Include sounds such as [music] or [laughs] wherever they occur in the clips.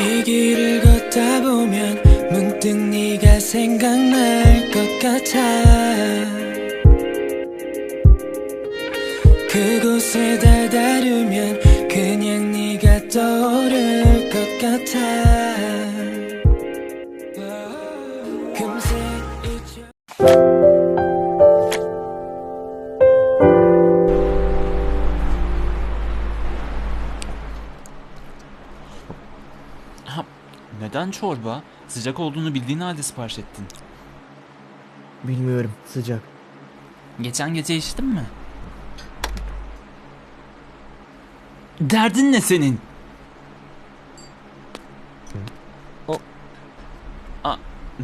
이 길을 걷다 보면 문득 네가 생각날 것 같아. 그곳에 다다르면 그냥 네가 떠오를 것 같아 neden çorba? Sıcak olduğunu bildiğin halde sipariş ettin. Bilmiyorum sıcak. Geçen gece içtin mi? Derdin ne senin? O- Aa,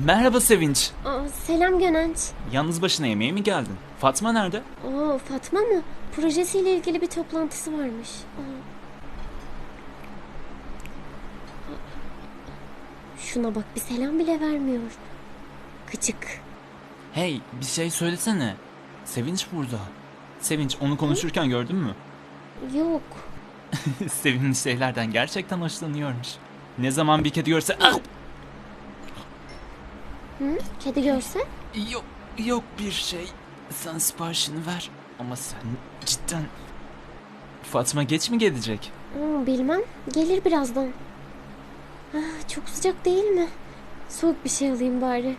merhaba Sevinç. Aa, selam Gönenç. Yalnız başına yemeğe mi geldin? Fatma nerede? Oo, Fatma mı? Projesiyle ilgili bir toplantısı varmış. Aa. Şuna bak bir selam bile vermiyor. Gıcık. Hey, bir şey söylesene. Sevinç burada. Sevinç onu konuşurken gördün mü? Yok. [laughs] Sevinç şeylerden gerçekten hoşlanıyormuş. Ne zaman bir kedi görse... Ah! Hı? Kedi görse? Yok, yok bir şey. Sen siparişini ver. Ama sen cidden... Fatma geç mi gelecek? Aa, bilmem. Gelir birazdan. Ah, çok sıcak değil mi? Soğuk bir şey alayım bari.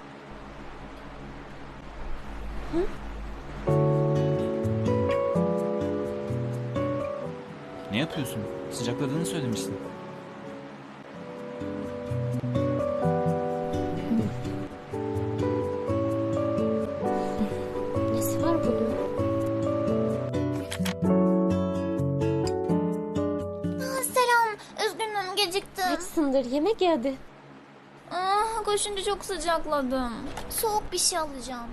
Ne yapıyorsun? Sıcakladığını söylemiştin. Açsındır yemek ye hadi. Ah, koşunca çok sıcakladım. Soğuk bir şey alacağım.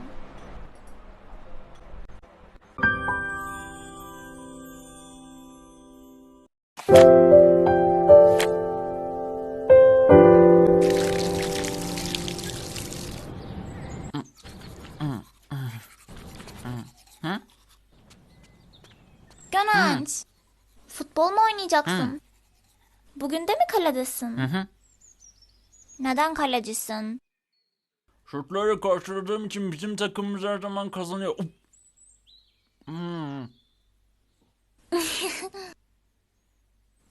Gönenç, futbol mu oynayacaksın? Bugün de mi kaledesin? Hı hı. Neden kalecisin? Şutları karşıladığım için bizim takımımız her zaman kazanıyor. Hmm. [laughs]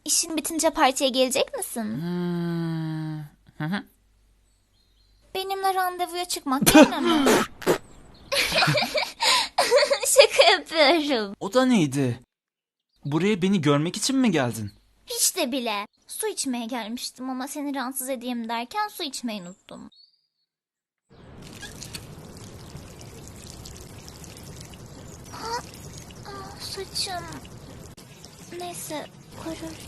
İşin bitince partiye gelecek misin? Hmm. Hı hı. Benimle randevuya çıkmak yerine mi? [laughs] [laughs] Şaka yapıyorum. O da neydi? Buraya beni görmek için mi geldin? Hiç de bile. Su içmeye gelmiştim ama seni rahatsız edeyim derken su içmeyi unuttum. Ah, ah, saçım. Neyse korur.